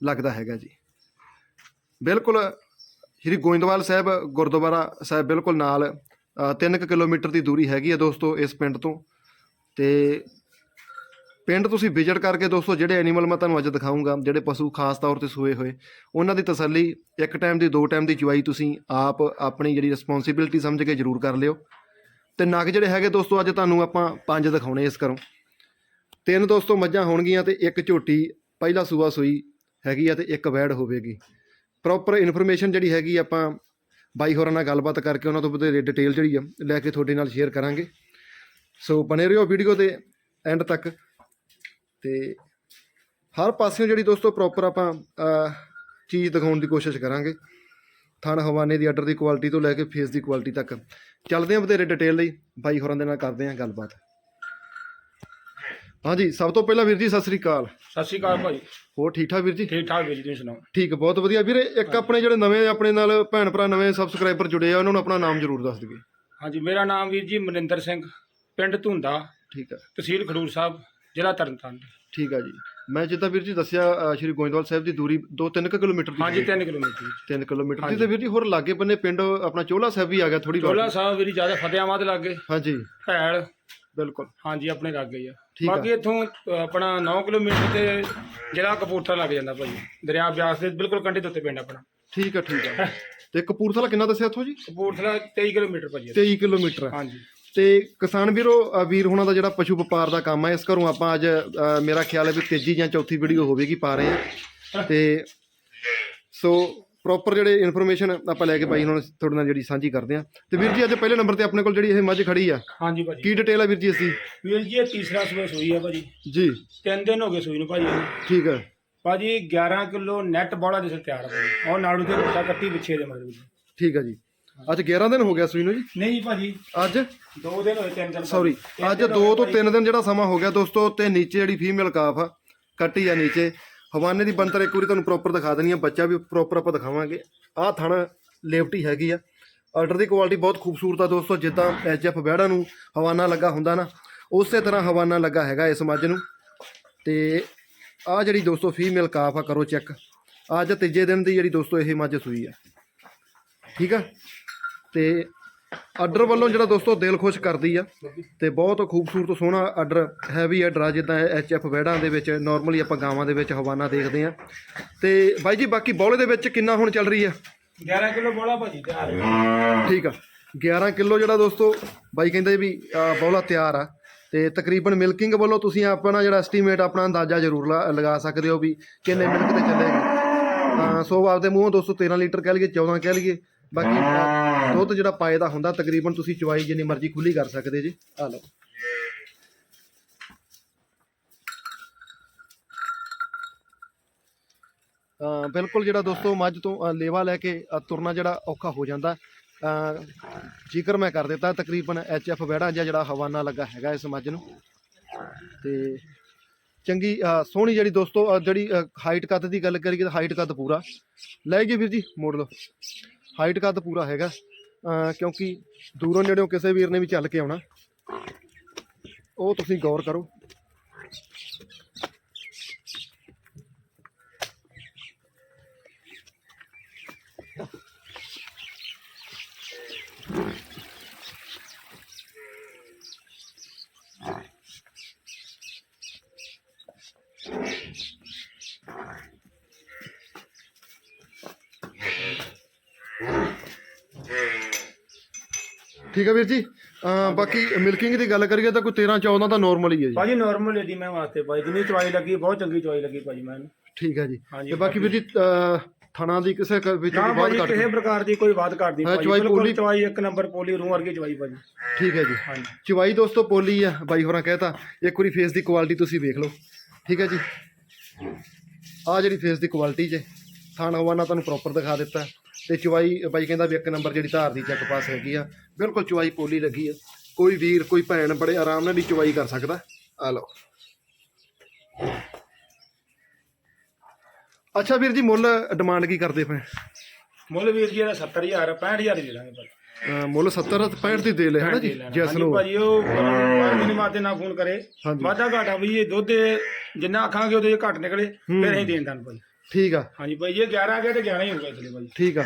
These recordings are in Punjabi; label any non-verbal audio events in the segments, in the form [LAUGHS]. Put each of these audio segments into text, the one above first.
ਲੱਗਦਾ ਹੈਗਾ ਜੀ। ਬਿਲਕੁਲ, ਸ਼੍ਰੀ ਗੋਇੰਦਵਾਲ ਸਾਹਿਬ, ਗੁਰਦੁਆਰਾ ਸਾਹਿਬ ਬਿਲਕੁਲ ਨਾਲ 3 ਕਿਲੋਮੀਟਰ ਦੀ ਦੂਰੀ ਹੈਗੀ ਹੈ ਦੋਸਤੋ ਇਸ ਪਿੰਡ ਤੋਂ। ਤੇ ਪਿੰਡ ਤੁਸੀਂ ਵਿਜ਼ਿਟ ਕਰਕੇ ਦੋਸਤੋ ਜਿਹੜੇ ਐਨੀਮਲ ਮੈਂ ਤੁਹਾਨੂੰ ਅੱਜ ਦਿਖਾਉਂਗਾ ਜਿਹੜੇ ਪਸ਼ੂ ਖਾਸ ਤੌਰ ਤੇ ਸੂਏ ਹੋਏ, ਉਹਨਾਂ ਦੀ ਤਸੱਲੀ ਇੱਕ ਟਾਈਮ ਦੀ, ਦੋ ਟਾਈਮ ਦੀ ਚੁਆਈ ਤੁਸੀਂ ਆਪ ਆਪਣੀ ਜਿਹੜੀ ਰਿਸਪੌਂਸਿਬਿਲਟੀ ਸਮਝ ਕੇ ਜ਼ਰੂਰ ਕਰ ਲਿਓ। ਤੇ ਨਗ ਜਿਹੜੇ ਹੈਗੇ ਦੋਸਤੋ ਅੱਜ ਤੁਹਾਨੂੰ ਆਪਾਂ ਪੰਜ ਦਿਖਾਉਣੇ ਇਸ ਘਰੋਂ। ਤਿੰਨ ਦੋਸਤੋ ਮੱਝਾਂ ਹੋਣਗੀਆਂ ਤੇ ਇੱਕ ਝੋਟੀ, ਪਹਿਲਾ ਸੂਆ ਸੂਈ ਹੈਗੀ ਆ ਤੇ ਇੱਕ ਵੈੜ ਹੋਵੇਗੀ। ਪ੍ਰੋਪਰ ਇਨਫੋਰਮੇਸ਼ਨ ਜਿਹੜੀ ਹੈਗੀ ਆਪਾਂ ਬਾਈ ਹੋਰਾਂ ਨਾਲ ਗੱਲਬਾਤ ਕਰਕੇ ਉਹਨਾਂ ਤੋਂ ਵਧੇਰੇ ਡਿਟੇਲ ਜਿਹੜੀ ਆ, ਲੈ ਕੇ ਤੁਹਾਡੇ ਨਾਲ ਸ਼ੇਅਰ ਕਰਾਂਗੇ। ਸੋ ਬਣੇ ਰਹੋ ਵੀਡੀਓ ਦੇ ਐਂਡ ਤੱਕ। ਤੇ ਹਰ ਪਾਸਿਓਂ ਜਿਹੜੀ ਦੋਸਤੋ ਪ੍ਰੋਪਰ ਆਪਾਂ ਚੀਜ਼ ਦਿਖਾਉਣ ਦੀ ਕੋਸ਼ਿਸ਼ ਕਰਾਂਗੇ। ਥਣ ਹਵਾਨੇ ਦੀ ਆਰਡਰ ਦੀ ਕੁਆਲਿਟੀ ਤੋਂ ਲੈ ਕੇ ਫੇਸ ਦੀ ਕੁਆਲਿਟੀ ਤੱਕ। ਚੱਲਦੇ ਹਾਂ ਵਧੇਰੇ ਡਿਟੇਲ ਲਈ, ਬਾਈ ਹੋਰਾਂ ਦੇ ਨਾਲ ਕਰਦੇ ਹਾਂ ਗੱਲਬਾਤ। ਹਾਂਜੀ ਸਭ ਤੋਂ ਪਹਿਲਾਂ ਵੀਰ ਜੀ ਸਤਿ ਸ੍ਰੀ ਅਕਾਲ। ਸਤਿ ਸ਼੍ਰੀ ਅਕਾਲ ਭਾਈ। ਹੋਰ ਠੀਕ ਠਾਕ ਵੀਰ ਜੀ? ਠੀਕ ਠਾਕ ਵੀਰ ਜੀ ਤੁਸੀਂ ਸੁਣਾਓ? ਠੀਕ ਬਹੁਤ ਵਧੀਆ। ਵੀਰੇ ਇੱਕ ਆਪਣੇ ਜਿਹੜੇ ਨਵੇਂ ਆਪਣੇ ਨਾਲ ਭੈਣ ਭਰਾ ਨਵੇਂ ਸਬਸਕ੍ਰਾਈਬਰ ਜੁੜੇ ਆ ਉਹਨਾਂ ਨੂੰ ਆਪਣਾ ਨਾਮ ਜ਼ਰੂਰ ਦੱਸ ਦਿਓ ਹਾਂਜੀ ਮੇਰਾ ਨਾਮ ਵੀਰ ਜੀ ਮਨਿੰਦਰ ਸਿੰਘ ਪਿੰਡ ਧੁੰਦਾ ਠੀਕ ਆ। ਤਹਿਸੀਲ ਖਡੂਰ ਸਾਹਿਬ ਜ਼ਿਲ੍ਹਾ ਤਰਨਤਾਰਨ। ਠੀਕ ਆ ਜੀ। ਮੈਂ ਜਿੱਦਾਂ ਵੀਰ ਜੀ ਦੱਸਿਆ ਅ, ਸ਼੍ਰੀ ਗੋਇੰਦਵਾਲ ਸਾਹਿਬ ਦੀ ਦੂਰੀ 2-3 ਕਿਲੋਮੀਟਰ ਦੀ ਹਾਂਜੀ 3 ਕਿਲੋਮੀਟਰ ਵਿੱਚ 3 ਕਿਲੋਮੀਟਰ ਦੀ। ਤੇ ਵੀਰ ਜੀ ਹੋਰ ਲਾਗੇ ਬੰਨੇ ਪਿੰਡ ਆਪਣਾ ਚੋਲਾ ਸਾਹਿਬ ਵੀ ਆ ਗਿਆ ਥੋੜੀ ਚੋਲਾ ਸਾਹਿਬ ਵੀਰ ਜੀ ਜ਼ਿਆਦਾ ਫਤਿਆਬਾਦ ਲੱਗੇ। ਹਾਂਜੀ। ਭੈਲ। ਬਿਲਕੁਲ। ਹਾਂਜੀ ਆਪਣੇ ਲੱਗੇ ਆ। ਠੀਕ ਆ। ਬਾਕੀ ਇੱਥੋਂ ਅ, ਆਪਣਾ 9 ਕਿਲੋਮੀਟਰ ਤੇ ਜ਼ਿਲ੍ਹਾ ਕਪੂਰਥਲਾ ਲੱਗ ਜਾਂਦਾ ਭਾਈ ਦਰਿਆ ਬਿਆਸ ਦੇ ਬਿਲਕੁਲ ਕੰਢੇ ਦੇ ਉੱਤੇ ਪਿੰਡ ਆਪਣਾ। ਠੀਕ ਆ ਠੀਕ ਆ। ਤੇ ਕਪੂਰਥਲਾ ਕਿੰਨਾ ਦੱਸਿਆ ਇੱਥੋਂ ਜੀ? ਕਪੂਰਥਲਾ 23 ਕਿਲੋਮੀਟਰ ਭਾਜੀ। 23 ਕਿਲੋਮੀਟਰ। ਹਾਂਜੀ। ਤੇ ਕਿਸਾਨ ਵੀਰੋ ਅ, ਵੀਰ ਹੁਣਾਂ ਦਾ ਜਿਹੜਾ ਪਸ਼ੂ ਵਪਾਰ ਦਾ ਕੰਮ ਹੈ ਇਸ ਘਰੋਂ ਆਪਾਂ ਅੱਜ ਅ, ਮੇਰਾ ਖਿਆਲ ਹੈ ਵੀ ਤੀਜੀ ਜਾਂ ਚੌਥੀ ਵੀਡੀਓ ਹੋਵੇਗੀ ਪਾ ਰਹੇ ਆ। ਤੇ [LAUGHS] ਸੋ ਪ੍ਰੋਪਰ ਜਿਹੜੇ ਇਨਫੋਰਮੇਸ਼ਨ ਆਪਾਂ ਲੈ ਕੇ ਬਾਈ ਹੁਣ ਤੁਹਾਡੇ ਨਾਲ ਜਿਹੜੀ ਸਾਂਝੀ ਕਰਦੇ ਆ ਤੇ ਵੀਰ ਜੀ ਅੱਜ ਪਹਿਲੇ ਨੰਬਰ ਤੇ ਆਪਣੇ ਕੋਲ ਜਿਹੜੀ ਇਹ ਮੱਝ ਖੜੀ ਆ ਹਾਂਜੀ ਭਾਜੀ। ਕੀ ਡਿਟੇਲ ਆ ਵੀਰ ਜੀ ਅਸੀਂ ਵੀਰ ਜੀ ਇਹ ਤੀਸਰਾ ਸੂਆ ਸੂਈ ਆ ਭਾਜੀ। ਜੀ। ਤਿੰਨ ਦਿਨ ਹੋ ਗਏ ਸੂਈ ਨੂੰ ਭਾਜੀ। ਇਹਨੂੰ। ਠੀਕ ਹੈ ਭਾਜੀ 11 ਕਿਲੋ ਨੈਟ ਬੋਲਾ ਦੇ ਸਿਰ ਤਿਆਰ ਆ ਭਾਜੀ। ਉਹ ਨਾੜੂ ਤੇ ਕੁੱਤਾ ਕੱਟੀ ਪਿੱਛੇ ਦੇ ਮਤਲਬ ਜੀ। ਠੀਕ ਹੈ ਜੀ। ਅੱਜ 11 ਦਿਨ ਹੋ ਗਿਆ ਸੂਈ ਨੂੰ ਜੀ? ਨਹੀਂ ਜੀ ਭਾਜੀ। ਅੱਜ? ਦੋ ਦਿਨ ਹੋਏ ਤਿੰਨ ਦਿਨ ਸੌਰੀ ਅੱਜ 2 ਤੋਂ 3 ਦਿਨ ਜਿਹੜਾ ਸਮਾਂ ਹੋ ਗਿਆ ਦੋਸਤੋ ਤੇ ਨੀਚੇ ਜਿਹੜੀ ਫੀਮੇਲ ਕਾਫ ਆ ਕੱਟੀ ਆ ਨੀਚੇ। ਹਵਾਨੇ ਦੀ ਬੰਤਰ ਇੱਕ ਵਾਰੀ ਤੁਹਾਨੂੰ ਪ੍ਰੋਪਰ ਦਿਖਾ ਦੇਣੀ ਆ, ਬੱਚਾ ਵੀ ਪ੍ਰੋਪਰ ਆਪਾਂ ਦਿਖਾਵਾਂਗੇ। ਆਹ ਥਾਣਾ ਲੇਵਟੀ ਹੈਗੀ ਆ। ਆਰਡਰ ਦੀ ਕੁਆਲਿਟੀ ਬਹੁਤ ਖੂਬਸੂਰਤ ਆ ਦੋਸਤੋ, ਜਿੱਦਾਂ ਐਚਐਫ ਬੈੜਾ ਨੂੰ ਹਵਾਨਾ ਲੱਗਾ ਹੁੰਦਾ ਨਾ, ਉਸੇ ਤਰ੍ਹਾਂ ਹਵਾਨਾ ਲੱਗਾ ਹੈਗਾ ਇਸ ਮੱਝ ਨੂੰ। ਤੇ ਆਹ ਜਿਹੜੀ ਦੋਸਤੋ ਫੀਮੇਲ ਕਾਫ ਆ, ਕਰੋ ਚੈੱਕ ਅੱਜ ਤੀਜੇ ਦਿਨ ਦੀ ਜਿਹੜੀ ਦੋਸਤੋ ਇਹ ਮੱਝ ਸੂਈ ਆ। ਠੀਕ ਆ? ਤੇ ਆਰਡਰ ਵੱਲੋਂ ਜਿਹੜਾ ਦੋਸਤੋ ਦਿਲ ਖੁਸ਼ ਕਰਦੀ ਆ ਤੇ ਬਹੁਤ ਖੂਬਸੂਰਤ ਸੋਹਣਾ ਆਰਡਰ ਹੈਵੀ ਆਰਡਰ ਆ ਜਿੱਦਾਂ ਐਚਐਫ ਵੈੜਾਂ ਦੇ ਵਿੱਚ ਨਾਰਮਲੀ ਆਪਾਂ ਗਾਵਾਂ ਦੇ ਵਿੱਚ ਹਵਾਨਾ ਦੇਖਦੇ ਆ। ਤੇ ਬਾਈ ਜੀ ਬਾਕੀ ਬੌਲੇ ਦੇ ਵਿੱਚ ਕਿੰਨਾ ਹੁਣ ਚੱਲ ਰਹੀ ਆ? 11 ਕਿਲੋ ਬੋਲਾ ਭਾਜੀ ਤਿਆਰ ਠੀਕ ਆ। 11 ਕਿਲੋ ਜਿਹੜਾ ਦੋਸਤੋ ਬਾਈ ਕਹਿੰਦੇ ਵੀ ਬੌਲਾ ਤਿਆਰ ਆ। ਤੇ ਤਕਰੀਬਨ ਮਿਲਕਿੰਗ ਵੱਲੋਂ ਤੁਸੀਂ ਆਪਣਾ ਜਿਹੜਾ ਐਸਟੀਮੇਟ ਆਪਣਾ ਅੰਦਾਜ਼ਾ ਜ਼ਰੂਰ ਲਗਾ ਸਕਦੇ ਹੋ ਵੀ ਕਿੰਨੇ ਮਿਲਕ ਤੇ ਚੱਲੇਗੀ। ਸੋ ਆਪਦੇ ਮੂੰਹੋਂ ਦੋਸਤੋ 13 ਲੀਟਰ ਕਹਿ ਲਈਏ 14 ਕਹਿ ਲਈਏ। ਬਾਕੀ ਦੁੱਧ ਜਿਹੜਾ ਪਾਏ ਦਾ ਹੁੰਦਾ, ਤਕਰੀਬਨ ਤੁਸੀਂ ਚਵਾਈ ਜਿੰਨੀ ਮਰਜ਼ੀ ਖੁੱਲੀ ਕਰ ਸਕਦੇ ਜੀ। ਆ ਲਓ। ਬਿਲਕੁਲ ਜਿਹੜਾ ਦੋਸਤੋ ਮੱਝ ਤੋਂ ਲੇਵਾ ਲੈ ਕੇ ਤੁਰਨਾ ਜਿਹੜਾ ਔਖਾ ਹੋ ਜਾਂਦਾ। ਜ਼ਿਕਰ ਮੈਂ ਕਰ ਦਿੱਤਾ, ਤਕਰੀਬਨ ਐਚ ਐਫ ਵੈੜਾ ਜਾਂ ਜਿਹੜਾ ਹਵਾਨਾ ਲੱਗਾ ਹੈਗਾ ਇਸ ਮੱਝ ਨੂੰ। ਤੇ ਚੰਗੀ ਸੋਹਣੀ ਜਿਹੜੀ ਦੋਸਤੋ ਜਿਹੜੀ ਹਾਈਟ ਕੱਦ ਦੀ ਗੱਲ ਕਰੀਏ ਤਾਂ ਹਾਈਟ ਕੱਦ ਪੂਰਾ। ਲੈ ਗਏ ਵੀਰ ਜੀ, ਮੋੜ ਲਓ। ਹਾਈਟ ਕੱਦ ਪੂਰਾ ਹੈਗਾ। ਕਿਉਂਕਿ ਦੂਰੋਂ ਨੇੜਿਓਂ ਕਿਸੇ ਵੀਰ ਨੇ ਵੀ ਚੱਲ ਕੇ ਆਉਣਾ। ਉਹ ਤੁਸੀਂ ਗੌਰ ਕਰੋ। ਠੀਕ ਹੈ ਵੀਰ ਜੀ? ਅ, ਬਾਕੀ ਮਿਲਕਿੰਗ ਦੀ ਗੱਲ ਕਰੀਏ ਤਾਂ ਕੋਈ 13 14 ਤਾਂ ਨਾਰਮਲ ਹੀ ਹੈ ਜੀ। ਭਾਜੀ ਨਾਰਮਲ ਇਹਦੀ ਮੈਂ ਵਾਸਤੇ ਭਾਈ ਜਿੰਨੀ ਚਵਾਈ ਲੱਗੀ ਬਹੁਤ ਚੰਗੀ ਚਵਾਈ ਲੱਗੀ ਭਾਜੀ ਮੈਨੂੰ। ਠੀਕ ਹੈ ਜੀ। ਹਾਂਜੀ, ਤੇ ਬਾਕੀ ਵੀਰ ਜੀ ਅ, ਥਣਾ ਦੀ ਕਿਸੇ ਕ- ਵਿੱਚ ਨਾ ਬਹੁਤ ਭਾਜੀ ਘੱਟ ਕਿਸੇ ਪ੍ਰਕਾਰ ਦੀ ਕੋਈ ਬਾਤ ਕਰਦੀ ਹਾਂ, ਭਾਜੀ। ਚਵਾਈ ਬਿਲਕੁਲ ਚਵਾਈ ਇੱਕ ਨੰਬਰ ਪੋਲੀ ਰੂਹ ਵਰਗੀ ਚਵਾਈ ਭਾਜੀ। ਠੀਕ ਹੈ ਜੀ। ਹਾਂਜੀ। ਚਵਾਈ ਦੋਸਤੋ ਪੋਲੀ ਆ ਬਾਈ ਹੋਰਾਂ ਕਹਿਤਾ। ਇੱਕ ਵਾਰੀ ਫੇਸ ਦੀ ਕੁਆਲਿਟੀ ਤੁਸੀਂ ਵੇਖ ਲਓ। ਠੀਕ ਹੈ ਜੀ। ਆ ਜਿਹੜੀ ਫੇਸ ਦੀ ਕੁਆਲਿਟੀ ਜੇ ਥਾਣ ਹਵਾਨਾ ਤੁਹਾਨੂੰ ਪ੍ਰੋਪਰ ਦਿਖਾ ਦਿੱਤਾ। ਤੇ ਚੁਆਈ ਬਾਈ ਕਹਿੰਦਾ ਵੀ ਇੱਕ ਨੰਬਰ ਜਿਹੜੀ ਧਾਰ ਦੀ ਚੱਕ ਪਾਸ ਹੈਗੀ ਆ ਬਿਲਕੁਲ ਚੁਆਈ ਪੋਲੀ ਲੱਗੀ ਆ। ਕੋਈ ਵੀਰ ਕੋਈ ਭੈਣ ਬੜੇ ਆਰਾਮ ਨਾਲ ਹੀ ਚੁਆਈ ਕਰ ਸਕਦਾ। ਆ ਲਓ। ਅੱਛਾ ਵੀਰ ਜੀ ਮੁੱਲ ਡਿਮਾਂਡ ਕੀ ਕਰਦੇ ਪਏ? ਮੁੱਲ ਵੀਰ ਜੀ ਇਹਦਾ 70000 65000 ਦੇ ਦਾਂਗੇ ਅਹ ਮੁੱਲ 70 ਤੇ 65 ਦੀ ਦੇ ਲੈ ਹਨਾ ਜੀ? ਜੈਸ ਨੂੰ ਭਾਜੀ ਉਹ ਪਾਣੀ ਮਾਤੇ ਨਾ ਫੋਨ ਕਰੇ। ਵਾਧਾ ਘਾਟਾ ਵੀ ਇਹ ਦੁੱਧ ਜਿੰਨਾ ਆਖਾਂਗੇ ਉਹਦੇ ਘੱਟ ਨਿਕਲੇ ਫਿਰ ਅਸੀਂ ਦੇਣ ਦਾਂ ਭਾਜੀ। ਠੀਕ ਆ। ਹਾਂਜੀ ਭਾਈ ਜੇ 11 ਆ ਗਿਆ ਤੇ 11 ਹੀ ਹੋਊਗਾ ਇਸਲੇ ਭਾਜੀ ਠੀਕ ਆ।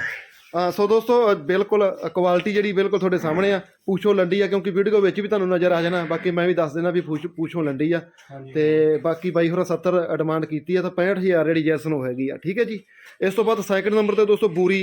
ਆ ਸੋ ਦੋਸਤੋ ਅ, ਬਿਲਕੁਲ ਕੁਆਲਿਟੀ ਜਿਹੜੀ ਬਿਲਕੁਲ ਤੁਹਾਡੇ ਸਾਹਮਣੇ ਆ ਪੂਛੋ ਲੰਡੀ ਆ ਕਿਉਂਕਿ ਵੀਡੀਓ ਵਿੱਚ ਵੀ ਤੁਹਾਨੂੰ ਨਜ਼ਰ ਆ ਜਾਣਾ। ਬਾਕੀ ਮੈਂ ਵੀ ਦੱਸ ਦੇਣਾ ਵੀ ਪੂਛ- ਪੂਛੋ ਲੰਡੀ ਆ। ਹਾਂਜੀ। ਤੇ ਬਾਕੀ ਬਾਈ ਹੋਰਾਂ 70 ਡਿਮਾਂਡ ਕੀਤੀ ਆ ਤਾਂ 65000 ਜਿਹੜੀ ਜੈਸਨ ਉਹ ਹੈਗੀ ਆ। ਠੀਕ ਹੈ ਜੀ? ਇਸ ਤੋਂ ਬਾਅਦ ਸੈਕਿੰਡ ਨੰਬਰ ਤੇ ਦੋਸਤੋ ਬੂਰੀ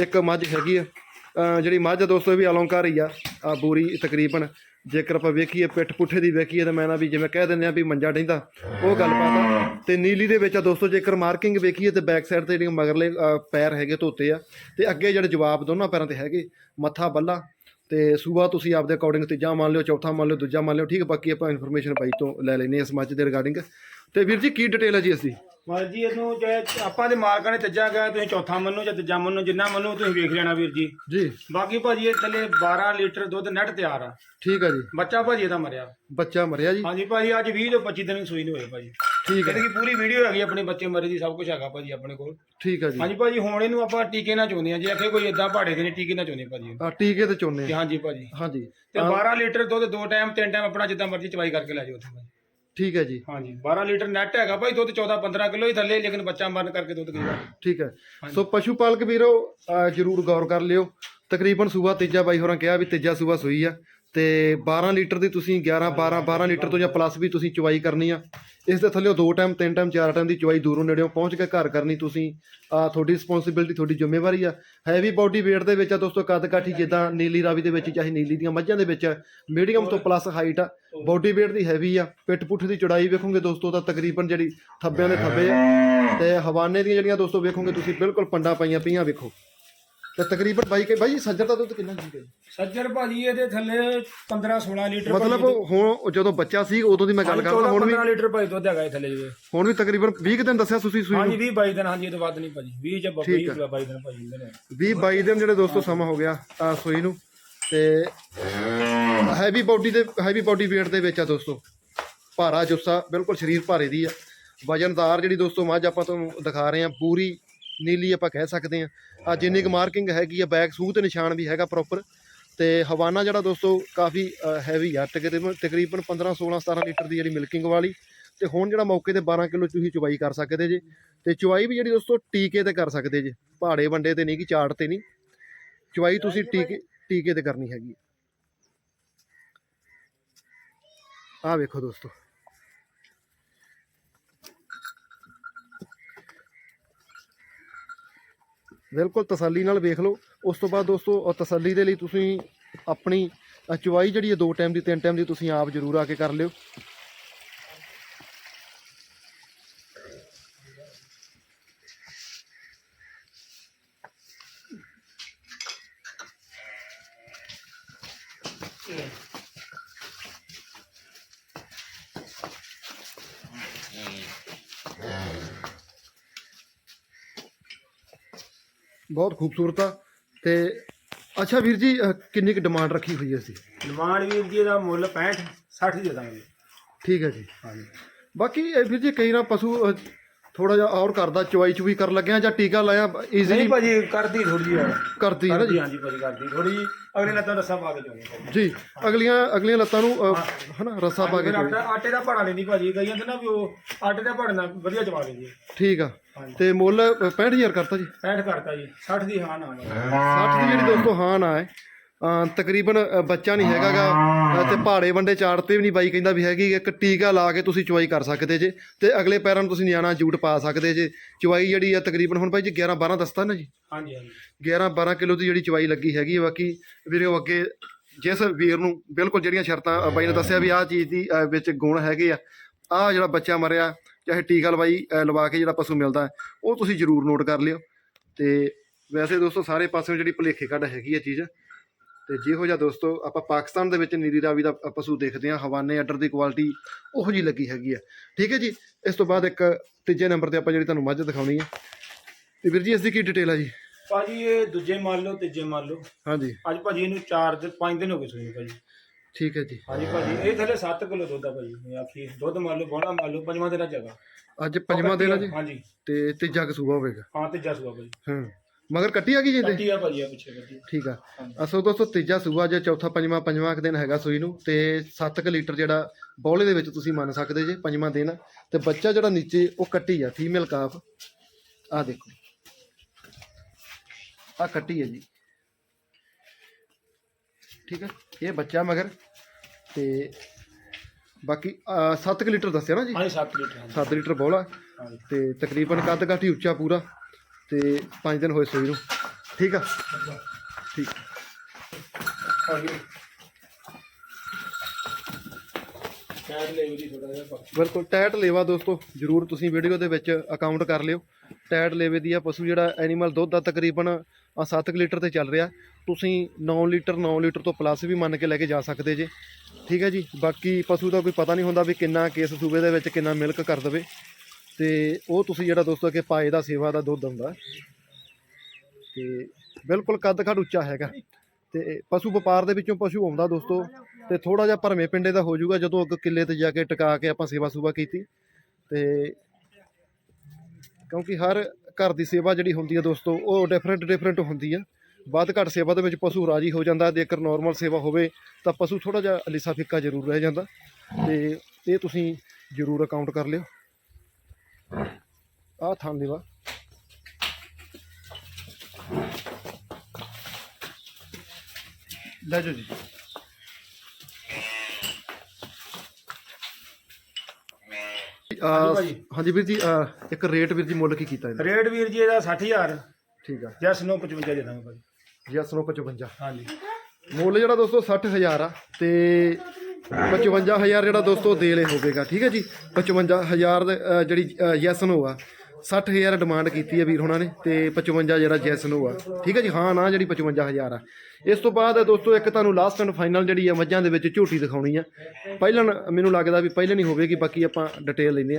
ਇੱਕ ਮੱਝ ਹੈਗੀ ਆ। ਅ, ਜਿਹੜੀ ਮੱਝ ਆ ਦੋਸਤੋ ਇਹ ਵੀ ਅਲੰਕਾਰ ਹੀ ਆ ਆ ਬੂਰੀ ਤਕਰੀਬਨ। ਜੇਕਰ ਆਪਾਂ ਵੇਖੀਏ, ਪਿੱਠ ਪੁੱਠੇ ਦੀ ਵੇਖੀਏ ਤਾਂ ਮੈਂ ਨਾ ਵੀ ਜਿਵੇਂ ਕਹਿ ਦਿੰਦੇ ਆ ਵੀ ਮੰਜਾ ਡੈਂਦਾ ਉਹ ਗੱਲ ਆ। ਤੇ ਨੀਲੀ ਦੇ ਵਿੱਚ ਆ ਦੋਸਤੋ, ਜੇਕਰ ਮਾਰਕਿੰਗ ਵੇਖੀਏ ਤੇ ਬੈਕ ਸਾਈਡ ਤੇ ਜਿਹੜੇ ਮਗਰਲੇ ਪੈਰ ਹੈਗੇ ਧੋਤੇ ਆ, ਤੇ ਅੱਗੇ ਜਿਹੜੇ ਜਵਾਬ ਦੋਨਾਂ ਪੈਰਾਂ ਤੇ ਹੈਗੇ, ਮੱਥਾ ਬੱਲਾ ਤੇ ਸੂਬਾ ਤੁਸੀਂ ਆਪਦੇ ਅਕੋਰਡਿੰਗ ਤੀਜਾ ਮੰਨ ਲਿਓ ਚੌਥਾ ਮੰਨ ਲਿਓ ਦੂਜਾ ਮੰਨ ਲਿਓ ਠੀਕ ਬਾਕੀ ਆਪਾਂ ਇਨਫੋਰਮੇਸ਼ਨ ਬਾਈ ਤੋਂ ਲੈ ਲੈਨੇ ਇਸ ਮੱਝ ਦੇ ਰਿਗਾਰਡਿੰਗ ਤੇ ਵੀਰ ਜੀ ਕੀ ਡਿਟੇਲ ਹੈ ਜੀ ਅਸੀਂ ਭਾਈ ਜੀ ਇਹਨੂੰ ਜੇ ਆਪਾਂ ਦੇ ਮਾਲਕਾਂ ਨੇ ਤੀਜਾ ਗਿਆ ਤੁਸੀਂ ਚੌਥਾ ਮੰਨੋ ਜਾਂ ਤੀਜਾ ਮੰਨੋ ਜਿੰਨਾ ਮੰਨੋ ਤੁਸੀਂ ਵੇਖ ਲੈਣਾ ਵੀਰ ਜੀ। ਜੀ। ਬਾਕੀ ਭਾਜੀ ਇਹ ਥੱਲੇ 12 ਲੀਟਰ ਦੁੱਧ ਨੈਟ ਤਿਆਰ ਆ। ਠੀਕ ਹੈ ਜੀ। ਬੱਚਾ ਭਾਜੀ ਇਹਦਾ ਮਰਿਆ। ਬੱਚਾ ਮਰਿਆ ਜੀ। ਹਾਂਜੀ ਭਾਜੀ ਅੱਜ 20 ਤੋਂ 25 ਦਿਨ ਸੂਈ ਨਹੀਂ ਹੋਏ ਭਾਜੀ। ਠੀਕ ਹੈ। ਇਹਦੀ ਪੂਰੀ ਵੀਡੀਓ ਹੈਗੀ ਆਪਣੇ ਬੱਚੇ ਮਰੇ ਦੀ ਸਭ ਕੁਝ ਹੈਗਾ ਭਾਜੀ ਆਪਣੇ ਕੋਲ। ਠੀਕ ਹੈ ਜੀ। ਹਾਂਜੀ ਭਾਜੀ ਹੁਣ ਇਹਨੂੰ ਆਪਾਂ ਟੀਕੇ ਨਾ ਚਾਹੁੰਦੇ ਆ ਜੇ ਆਖੇ ਕੋਈ ਇਦਾਂ ਭਾੜੇ ਦੇ ਨੇ ਟੀਕੇ ਨਾ ਚਾਹੁੰਦੇ ਭਾਜੀ ਆ ਟੀਕੇ ਤੇ ਚੋਨੇ ਤੇ ਹਾਂਜੀ ਭਾਜੀ। ਹਾਂਜੀ। ਤੇ 12 ਲੀਟਰ ਦੁੱਧ ਦੋ ਟਾਈਮ ਤਿੰਨ ਟਾਈਮ ਆਪਣਾ ਜਿੱਦਾਂ ਮਰਜ਼ੀ ਚਵਾਈ ਕਰਕੇ ਲੈ ਜਾਓ ਉੱਥੇ ਭਾਜੀ। ਠੀਕ ਹੈ ਜੀ। ਹਾਂਜੀ 12 ਲੀਟਰ ਨੈਟ ਹੈਗਾ ਭਾਈ ਦੁੱਧ 14 15 ਕਿਲੋ ਹੀ ਥੱਲੇ ਲੇਕਿਨ ਬੱਚਾ ਮਰਨ ਕਰਕੇ ਦੁੱਧ ਗਈ ਠੀਕ ਹੈ। ਸੋ ਪਸ਼ੂ ਪਾਲਕ ਵੀਰੋ ਜਰੂਰ ਗੌਰ ਕਰ ਲਿਓ। ਤਕਰੀਬਨ ਸੂਬਾ ਤੀਜਾ ਬਾਈ ਹੋਰਾਂ ਕਿਹਾ ਵੀ ਤੀਜਾ ਸੂਬਾ ਸੂਈ ਆ। ਤੇ 12 ਲੀਟਰ ਦੀ ਤੁਸੀਂ 11 12 12 ਲੀਟਰ ਤੋਂ ਜਾਂ ਪਲੱਸ ਵੀ ਤੁਸੀਂ ਚੁਆਈ ਕਰਨੀ ਆ। ਇਸ ਦੇ ਥੱਲੇ ਦੋ ਟਾਈਮ ਤਿੰਨ ਟਾਈਮ ਚਾਰ ਟਾਈਮ ਦੀ ਚੁਆਈ ਦੂਰੋਂ ਨੇੜਿਓਂ ਪਹੁੰਚ ਕੇ ਘਰ ਕਰਨੀ ਤੁਸੀਂ। ਆ, ਤੁਹਾਡੀ ਰਿਸਪੌਂਸਿਬਿਲਟੀ ਤੁਹਾਡੀ ਜ਼ਿੰਮੇਵਾਰੀ ਆ। ਹੈਵੀ ਬਾਡੀ weight ਦੇ ਵਿੱਚ ਆ ਦੋਸਤੋ, ਕੱਦ ਕਾਠੀ ਜਿੱਦਾਂ ਨੀਲੀ ਰਾਵੀ ਦੇ ਵਿੱਚ ਚਾਹੇ ਨੀਲੀ ਦੀਆਂ ਮੱਝਾਂ ਦੇ ਵਿੱਚ ਮੀਡੀਅਮ ਤੋਂ ਪਲੱਸ ਹਾਈਟ ਆ। ਬਾਡੀ weight ਦੀ ਹੈਵੀ ਆ। ਪਿੱਠ ਪੁੱਠ ਦੀ ਚੌੜਾਈ ਵੇਖੋਗੇ ਦੋਸਤੋ, ਤਾਂ ਤਕਰੀਬਨ ਜਿਹੜੀ ਥੱਬਿਆਂ ਦੇ ਥੱਬੇ ਆ। ਤੇ ਹਵਾਨੇ ਦੀਆਂ ਜਿਹੜੀਆਂ ਦੋਸਤੋ, ਵੇਖੋਗੇ ਤੁਸੀਂ ਬਿਲਕੁਲ ਪੰਡਾ ਪਾਈਆਂ ਪਈਆਂ ਵੇਖੋ। ਤੇ ਤਕਰੀਬਨ ਬਾਈ ਕੇ ਬਾਈ ਸੱਜਰ ਦਾ ਦੁੱਧ ਕਿੰਨਾ ਜੀ ਸੱਜਰ ਭਾਜੀ ਇਹਦੇ ਥੱਲੇ 15 16 ਲੀਟਰ ਮਤਲਬ ਹੁਣ ਜਦੋਂ ਬੱਚਾ ਸੀ ਉਦੋਂ ਦੀ ਮੈਂ ਗੱਲ ਕਰਦਾ ਹੁਣ ਵੀ 15 ਲੀਟਰ ਭਾਈ ਦੁੱਧ ਹੈਗਾ ਇਹ ਥੱਲੇ ਜੀ ਹੁਣ ਵੀ ਤਕਰੀਬਨ 20 ਕੁ ਦਿਨ ਦੱਸਿਆ ਤੁਸੀਂ ਸੂਈ ਹਾਂਜੀ 20 22 ਦਿਨ ਹਾਂਜੀ ਇਹ ਤੋਂ ਵੱਧ ਨਹੀਂ ਭਾਜੀ। 20 ਜਾਂ 22 22 ਦਿਨ ਭਾਜੀ ਨੇ। 20 22 ਦਿਨ ਜਿਹੜੇ ਦੋਸਤੋ ਸਮਾਂ ਹੋ ਗਿਆ ਆ ਸੂਈ ਨੂੰ। ਤੇ ਹੈਵੀ ਬਾਡੀ ਦੇ ਹੈਵੀ ਬਾਡੀ weight ਦੇ ਵਿੱਚ ਆ ਦੋਸਤੋ। ਭਾਰਾ ਜੁੱਸਾ ਬਿਲਕੁਲ ਸਰੀਰ ਭਾਰੇ ਦੀ ਆ। ਵਜਨਦਾਰ ਜਿਹੜੀ ਦੋਸਤੋ ਮੱਝ ਆਪਾਂ ਤੁਹਾਨੂੰ ਦਿਖਾ ਰਹੇ ਆ ਪੂਰੀ ਨੀਲੀ ਆਪਾਂ ਕਹਿ ਸਕਦੇ ਆ ਆ ਜਿੰਨੀ ਕੁ ਮਾਰਕਿੰਗ ਹੈਗੀ ਆ ਬੈਕ ਸੂਹ ਤੇ ਨਿਸ਼ਾਨ ਵੀ ਹੈਗਾ ਪ੍ਰੋਪਰ ਤੇ ਹਵਾਨਾ ਜਿਹੜਾ ਦੋਸਤੋ ਕਾਫੀ ਹੈਵੀ ਆ। ਤਕਰੀਬਨ ਤਕਰੀਬਨ 15 16 17 ਲੀਟਰ ਦੀ ਜਿਹੜੀ ਮਿਲਕਿੰਗ ਵਾਲੀ। ਤੇ ਹੁਣ ਜਿਹੜਾ ਮੌਕੇ ਤੇ 12 ਕਿਲੋ ਤੁਸੀਂ ਚੁਬਾਈ ਕਰ ਸਕਦੇ ਜੇ। ਤੇ ਚੁਬਾਈ ਵੀ ਜਿਹੜੀ ਦੋਸਤੋ ਟੀਕੇ ਤੇ ਕਰ ਸਕਦੇ ਜੇ। ਪਹਾੜੇ ਵੰਡੇ ਤੇ ਨਹੀਂ ਕਿ ਚਾੜ ਤੇ ਨਹੀਂ। ਚੁਬਾਈ ਤੁਸੀਂ ਟੀਕੇ ਟੀਕੇ ਤੇ ਕਰਨੀ ਹੈਗੀ। ਆਹ ਵੇਖੋ ਦੋਸਤੋ। ਬਿਲਕੁਲ ਤਸੱਲੀ ਨਾਲ ਵੇਖ ਲਓ। ਉਸ ਤੋਂ ਬਾਅਦ ਦੋਸਤੋ ਤਸੱਲੀ ਦੇ ਲਈ ਤੁਸੀਂ ਆਪਣੀ ਅ, ਜਿਹੜੀ ਹੈ ਦੋ ਟਾਈਮ ਦੀ ਤਿੰਨ ਟਾਈਮ ਦੀ ਤੁਸੀਂ ਆਪ ਜ਼ਰੂਰ ਆ ਕੇ ਕਰ ਲਿਓ। ਬਹੁਤ ਖੂਬਸੂਰਤ ਆ। ਤੇ ਅੱਛਾ ਵੀਰ ਜੀ ਕਿੰਨੀ ਕੁ ਡਿਮਾਂਡ ਰੱਖੀ ਹੋਈ ਹੈ ਅਸੀਂ? ਡਿਮਾਂਡ ਵੀਰ ਜੀ ਇਹਦਾ ਮੁੱਲ 65 60 ਦੇ ਦਾਂਗੇ। ਠੀਕ ਹੈ ਜੀ। ਹਾਂਜੀ। ਬਾਕੀ ਇਹ ਵੀਰ ਜੀ ਕਈ ਨਾ ਪਸ਼ੂ ਥੋੜਾ ਜਿਹਾ ਔਰ ਕਰਦਾ ਚੁਆਈ ਚੁਈ ਕਰਨ ਲੱਗਿਆ ਜਾਂ ਟੀਕਾ ਲਾਇਆ ਨਹੀਂ ਈਜ਼ੀਲੀ ਭਾਜੀ ਕਰਦੀ ਥੋੜੀ ਜਿਹੀ ਕਰਦੀ ਹੈ ਨਾ ਜੀ? ਹਾਂਜੀ ਭਾਜੀ ਕਰਦੀ ਥੋੜੀ ਅਗਲੇ ਲੱਤਾਂ ਰੱਸਾ ਪਾ ਕੇ ਚੋਣੀ ਜੀ ਅਗਲੀਆਂ ਅਗਲੀਆਂ ਲੱਤਾਂ ਨੂੰ ਹਨਾ ਰੱਸਾ ਪਾ ਕੇ ਚੋਈ। ਆਟਾ ਦਾ ਭਾੜਾ ਲੈਂਦੀ ਭਾਜੀ। ਕਈ ਜਾਂਦੇ ਨਾ ਵੀ ਉਹ ਆਟੇ ਦਾ ਭਾੜਾ ਨਾਲ ਵਧੀਆ ਚਵਾ ਲੈਂਦੀ। ਠੀਕ ਆ। ਤੇ ਮੁੱਲ ਅ, 65000 ਕਰਤਾ ਜੀ? 65 ਕਰਤਾ ਜੀ। 60 ਦੀ ਹਾਂ ਨਾ 60 ਦੀ ਜਿਹੜੀ ਦੋਸਤੋ ਹਾਂ ਨਾ ਹੈ ਤਕਰੀਬਨ ਬੱਚਾ ਨਹੀਂ ਹੈਗਾਗਾ ਤੇ ਪਹਾੜੇ ਵੰਡੇ ਚਾੜ ਤੇ ਵੀ ਨਹੀਂ ਬਾਈ ਕਹਿੰਦਾ ਵੀ ਹੈਗੀ ਇੱਕ ਟੀਕਾ ਲਾ ਕੇ ਤੁਸੀਂ ਚੁਆਈ ਕਰ ਸਕਦੇ ਜੇ ਤੇ ਅਗਲੇ ਪੈਰਾਂ ਨੂੰ ਤੁਸੀਂ ਨਿਆਣਾ ਜੂਟ ਪਾ ਸਕਦੇ ਜੇ। ਚੁਆਈ ਜਿਹੜੀ ਆ ਤਕਰੀਬਨ ਹੁਣ ਬਾਈ ਜੀ 11 12 ਦੱਸਤਾ ਨਾ ਜੀ? ਹਾਂਜੀ ਹਾਂਜੀ। 11 12 ਕਿਲੋ ਦੀ ਜਿਹੜੀ ਚਵਾਈ ਲੱਗੀ ਹੈਗੀ ਬਾਕੀ। ਵੀਰੇ ਉਹ ਅੱਗੇ ਜਿਸ ਵੀਰ ਨੂੰ ਬਿਲਕੁਲ ਜਿਹੜੀਆਂ ਸ਼ਰਤਾਂ ਬਾਈ ਨੇ ਦੱਸਿਆ ਵੀ ਆਹ ਚੀਜ਼ ਦੀ ਵਿੱਚ ਗੁਣ ਹੈਗੇ ਆ ਆਹ ਜਿਹੜਾ ਬੱਚਾ ਮਰਿਆ ਚਾਹੇ ਟੀਕਾ ਲਵਾਈ ਲਵਾ ਕੇ ਜਿਹੜਾ ਪਸ਼ੂ ਮਿਲਦਾ ਉਹ ਤੁਸੀਂ ਜ਼ਰੂਰ ਨੋਟ ਕਰ ਲਿਓ। ਤੇ ਵੈਸੇ ਦੋਸਤੋ ਸਾਰੇ ਪਾਸਿਓਂ ਜਿਹੜੀ ਭੁਲੇਖੇ ਕੱਢ ਹੈਗੀ ਆ ਚੀਜ਼ ਤੇ ਜਿਹੋ ਜਿਹਾ ਦੋਸਤੋ ਆਪਾਂ ਪਾਕਿਸਤਾਨ ਦੇ ਵਿੱਚ ਨੀਲੀ ਰਾਵੀ ਦਾ ਪਸ਼ੂ ਦੇਖਦੇ ਹਾਂ ਹਵਾਨੇ ਆਰਡਰ ਦੀ ਕੁਆਲਿਟੀ ਉਹੋ ਜੀ ਲੱਗੀ ਹੈਗੀ ਆ। ਠੀਕ ਹੈ ਜੀ ਇਸ ਤੋਂ ਬਾਅਦ ਇੱਕ ਤੀਜੇ ਨੰਬਰ ਤੇ ਆਪਾਂ ਜਿਹੜੀ ਤੁਹਾਨੂੰ ਮੱਝ ਦਿਖਾਉਣੀ ਹੈ ਤੇ ਵੀਰ ਜੀ ਇਸ ਦੀ ਕੀ ਡਿਟੇਲ ਆ ਜੀ? ਭਾਜੀ ਇਹ ਦੂਜੇ ਮੰਨ ਲਓ ਤੀਜੇ ਮੰਨ ਲਓ। ਹਾਂਜੀ। ਅੱਜ ਭਾਜੀ ਇਹਨੂੰ 4 ਦਿਨ 5 ਦਿਨ ਹੋ ਗਏ ਸੂਈ ਭਾਜੀ। ਠੀਕ ਹੈ ਜੀ। ਹਾਂਜੀ ਭਾਜੀ ਇਹ ਥੱਲੇ 7 ਕਿਲੋ ਦੁੱਧ ਆ ਭਾਜੀ ਮੈਂ ਆਖੀ ਦੁੱਧ ਮੰਨ ਲਓ ਬੋਣਾ ਮੰਨ ਲਓ ਪੰਜਵਾਂ ਦਿਨ ਜਗਾ ਅੱਜ ਪੰਜਵਾਂ ਦਿਨ ਆ ਜੀ? ਹਾਂਜੀ। ਤੇ ਤੀਜਾ ਕਸੂਆ ਹੋਵੇਗਾ। ਹਾਂ ਤੀਜਾ ਸੂਆ ਭਾਜੀ। ਹਾਂ। ਮਗਰ ਕੱਟੀ ਆ ਗਈ ਜੀ ਇਹਦੇ ਕੱਟੀ ਆ ਭਾਜੀ ਆ ਪਿੱਛੇ ਕੱਟੀ ਠੀਕ ਆ। ਹਾਂਜੀ। ਅਸੋ ਦੋਸਤੋ ਤੀਜਾ ਸੂਆ ਜੇ ਚੌਥਾ ਪੰਜਵਾਂ ਪੰਜਵਾਂ ਕੁ ਦਿਨ ਹੈਗਾ ਸੂਈ ਨੂੰ ਤੇ 7 ਲੀਟਰ ਜਿਹੜਾ ਬੌਲੇ ਦੇ ਵਿੱਚ ਤੁਸੀਂ ਮੰਨ ਸਕਦੇ ਜੇ ਪੰਜਵਾਂ ਦਿਨ। ਤੇ ਬੱਚਾ ਜਿਹੜਾ ਨੀਚੇ ਉਹ ਕੱਟੀ ਆ ਫੀਮੇਲ ਕਾਫ ਆ ਦੇਖੋ। ਆ ਕੱਟੀ ਹੈ ਜੀ। ਠੀਕ ਹੈ ਇਹ ਬੱਚਾ ਮਗਰ ਤੇ ਬਾਕੀ 7 ਲੀਟਰ ਦੱਸਿਆ ਨਾ ਜੀ? ਹਾਂਜੀ 7 ਲੀਟਰ ਹਾਂਜੀ। 7 ਲੀਟਰ ਬੌਲਾ ਹਾਂਜੀ। ਤੇ ਤਕਰੀਬਨ ਕੱਦ ਕਾਠੀ ਉੱਚਾ ਪੂਰਾ। ਤੇ 5 ਦਿਨ ਹੋਏ ਸੂਈ ਨੂੰ। ਠੀਕ ਆ? ਠੀਕ। ਭਾਜੀ ਬਿਲਕੁਲ, ਟੈਟ ਲੇਵਾ ਦੋਸਤੋ, ਜਰੂਰ ਤੁਸੀਂ ਵੀਡੀਓ ਦੇ ਵਿੱਚ ਅਕਾਊਂਟ ਕਰ ਲਿਓ। ਟੈਟ ਲੇਵੇ ਦੀ ਆ ਪਸ਼ੂ ਜਿਹੜਾ ਐਨੀਮਲ ਦੁੱਧ ਦਾ ਤਕਰੀਬਨ 7 ਲੀਟਰ ਤੇ ਚੱਲ ਰਿਹਾ। ਤੁਸੀਂ 9 ਲੀਟਰ 9 ਲੀਟਰ ਤੋਂ ਪਲੱਸ ਵੀ ਮੰਨ ਕੇ ਲੈ ਕੇ ਜਾ ਸਕਦੇ ਜੇ। ਠੀਕ ਹੈ ਜੀ? ਬਾਕੀ ਪਸ਼ੂ ਦਾ ਕੋਈ ਪਤਾ ਨਹੀਂ ਹੁੰਦਾ ਵੀ ਕਿੰਨਾ ਕੇਸ ਸੂਬੇ ਦੇ ਵਿੱਚ ਕਿੰਨਾ ਮਿਲਕ ਕਰ ਦਵੇ। ਤੇ ਉਹ ਤੁਸੀਂ ਜਿਹੜਾ ਦੋਸਤੋ ਕਿ ਪਾਏ ਦਾ ਸੇਵਾ ਦਾ ਦੁੱਧ ਹੁੰਦਾ ਤੇ ਬਿਲਕੁਲ ਕੱਦ ਘੱਟ ਉੱਚਾ ਹੈਗਾ। ਤੇ ਪਸ਼ੂ ਵਪਾਰ ਦੇ ਵਿੱਚੋਂ ਪਸ਼ੂ ਆਉਂਦਾ ਦੋਸਤੋ, ਤੇ ਥੋੜਾ ਜਿਹਾ ਭਰਵੇਂ ਪਿੰਡੇ ਦਾ ਹੋ ਜਾਊਗਾ ਜਦੋਂ ਅੱਗ ਕਿੱਲੇ ਤੇ ਜਾ ਕੇ ਟਿਕਾ ਕੇ ਆਪਾਂ ਸੇਵਾ ਸੂਵਾ ਕੀਤੀ। ਤੇ ਕਿਉਂਕਿ ਹਰ ਘਰ ਦੀ ਸੇਵਾ ਜਿਹੜੀ ਹੁੰਦੀ ਹੈ ਦੋਸਤੋ, ਉਹ ਡਿਫਰੈਂਟ ਡਿਫਰੈਂਟ ਹੁੰਦੀ ਆ ਵੱਧ ਘੱਟ ਸੇਵਾ ਦੇ ਵਿੱਚ ਪਸ਼ੂ ਰਾਜੀ ਹੋ ਜਾਂਦਾ ਜੇਕਰ ਨਾਰਮਲ ਸੇਵਾ ਹੋਵੇ ਤਾਂ ਪਸ਼ੂ ਥੋੜਾ ਜਿਹਾ ਲਿਸਾ ਫਿੱਕਾ ਜ਼ਰੂਰ ਰਹਿ ਜਾਂਦਾ। ਤੇ ਇਹ ਤੁਸੀਂ ਜ਼ਰੂਰ ਅਕਾਊਂਟ ਕਰ ਲਿਓ। ਆਹ ਥਾਂ ਦੇਵਾ ਲੈ ਜੀ। ਅਹ, ਭਾਜੀ। ਹਾਂਜੀ ਵੀਰ ਜੀ ਅਹ, ਇੱਕ ਰੇਟ ਵੀਰ ਜੀ ਮੁੱਲ ਕੀ ਕੀਤਾ ਇਹਦਾ ਰੇਟ ਵੀਰ ਜੀ ਇਹਦਾ 60000 ਠੀਕ ਆ। ਜੈਸ ਨੂੰ 55 ਦੇ ਦਾਂਗੇ ਭਾਜੀ। ਜੈਸ ਨੂੰ 55 ਹਾਂਜੀ। ਮੁੱਲ ਜਿਹੜਾ ਦੋਸਤੋ 60000 ਆ ਤੇ 55000 ਜਿਹੜਾ ਦੋਸਤੋ ਦੇਲੇ ਹੋਵੇਗਾ ਠੀਕ ਹੈ ਜੀ? 55000 ਦੇ, ਅਹ, ਜਿਹੜੀ ਯੈਸ ਨੋ ਆ। 60000 ਡਿਮਾਂਡ ਕੀਤੀ ਹੈ ਵੀਰ ਹੁਣਾਂ ਨੇ ਤੇ 55 ਜਿਹੜਾ ਜੈਸ ਨੋ ਆ। ਠੀਕ ਹੈ ਜੀ? ਹਾਂ ਨਾ ਜਿਹੜੀ 55000 ਆ। ਇਸ ਤੋਂ ਬਾਅਦ ਦੋਸਤੋ ਇੱਕ ਤੁਹਾਨੂੰ ਲਾਸਟ ਐਂਡ ਫਾਈਨਲ ਜਿਹੜੀ ਆ ਮੱਝਾਂ ਦੇ ਵਿੱਚ ਝੋਟੀ ਦਿਖਾਉਣੀ ਆ। ਪਹਿਲਾਂ ਮੈਨੂੰ ਲੱਗਦਾ ਵੀ ਪਹਿਲਾਂ ਨਹੀਂ ਹੋਵੇਗੀ ਬਾਕੀ ਆਪਾਂ ਡਿਟੇਲ ਲੈਂਦੇ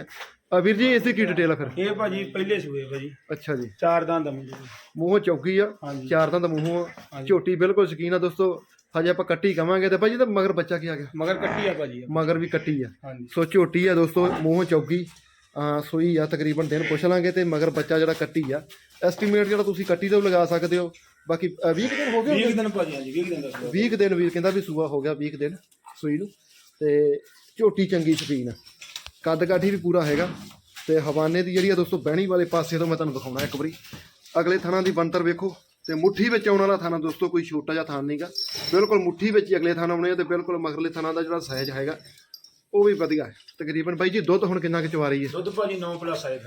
ਆ ਵੀਰ ਜੀ ਇਸ ਦੀ ਕੀ ਡਿਟੇਲ ਆ ਫਿਰ? ਇਹ ਭਾਜੀ ਪਹਿਲੇ ਸੂਏ ਭਾਜੀ। ਅੱਛਾ ਜੀ। ਚਾਰ ਦੰਦ ਦੇ। ਮੂੰਹੋਂ ਚੌਕੀ ਆ। ਚਾਰ ਦੰਦ ਮੂੰਹੋਂ। ਝੋਟੀ ਬਿਲਕੁਲ ਸ਼ਕੀਨ ਆ ਦੋਸਤੋ। ਹਜੇ ਆਪਾਂ ਕੱਟੀ ਕਵਾਂਗੇ ਤੇ ਭਾਜੀ ਤਾਂ ਮਗਰ ਬੱਚਾ ਕੀ ਆ ਗਿਆ? ਮਗਰ ਕੱਟੀ ਆ ਭਾਜੀ। ਮਗਰ ਵੀ ਕੱਟੀ ਆ। ਹਾਂਜੀ। ਸੋ ਝੋਟੀ ਆ ਦੋਸਤੋ ਮੂੰਹੋਂ ਚੌਗੀ। ਆ ਸੋਈ ਆ ਤਕਰੀਬਨ ਦਿਨ ਪੁੱਛ ਲਾਂਗੇ ਤੇ ਮਗਰ ਬੱਚਾ ਜਿਹੜਾ ਕੱਟੀ ਆ। ਐਸਟੀਮੇਟ ਜਿਹੜਾ ਤੁਸੀਂ ਕੱਟੀ ਤੋਂ ਲਗਾ ਸਕਦੇ ਹੋ। ਬਾਕੀ ਅ, 20 ਕੁ ਦਿਨ ਹੋ ਗਏ 20 ਦਿਨ ਭਾਜੀ ਹਾਂਜੀ 20 ਦਿਨ ਦਾ ਸੂਆ 20 ਕੁ ਦਿਨ ਵੀਰ ਕਹਿੰਦਾ ਵੀ ਸੂਆ ਹੋ ਗਿਆ 20 ਕੁ ਦਿਨ ਸੂਈ ਨੂੰ। ਤੇ ਝੋਟੀ ਚੰਗੀ ਸ਼ਕੀਨ ਆ। ਕੱਦ ਕਾਠੀ ਵੀ ਪੂਰਾ ਹੈਗਾ। ਤੇ ਹਵਾਨੇ ਦੀ ਜਿਹੜੀ ਆ ਦੋਸਤੋ ਬਹਿਣੀ ਵਾਲੇ ਪਾਸੇ ਤੋਂ ਮੈਂ ਤੁਹਾਨੂੰ ਦਿਖਾਉਣਾ ਇੱਕ ਵਾਰੀ। ਅਗਲੇ ਥਾਣਾ ਦੀ ਬੰਤਰ ਵੇਖੋ। ਤੇ ਮੁੱਠੀ ਵਿੱਚ ਆਉਣ ਵਾਲਾ ਥਾਣਾ ਦੋਸਤੋ ਕੋਈ ਛੋਟਾ ਜਿਹਾ ਥਾਨ ਨਹੀਂਗਾ। ਬਿਲਕੁਲ ਮੁੱਠੀ ਵਿੱਚ ਹੀ ਅਗਲੇ ਥਾਣ ਆਉਣੇ ਆ ਤੇ ਬਿਲਕੁਲ ਮਗਰਲੇ ਥਾਣਾ ਦਾ ਜਿਹੜਾ ਸਾਈਜ਼ ਹੈਗਾ ਉਹ ਵੀ ਵਧੀਆ ਹੈ। ਤਕਰੀਬਨ ਬਾਈ ਜੀ ਦੁੱਧ ਹੁਣ ਕਿੰਨਾ ਕੁ ਚਵਾਰੀ ਹੈ? ਦੁੱਧ ਭਾਜੀ 9 ਪਲੱਸ ਆਏ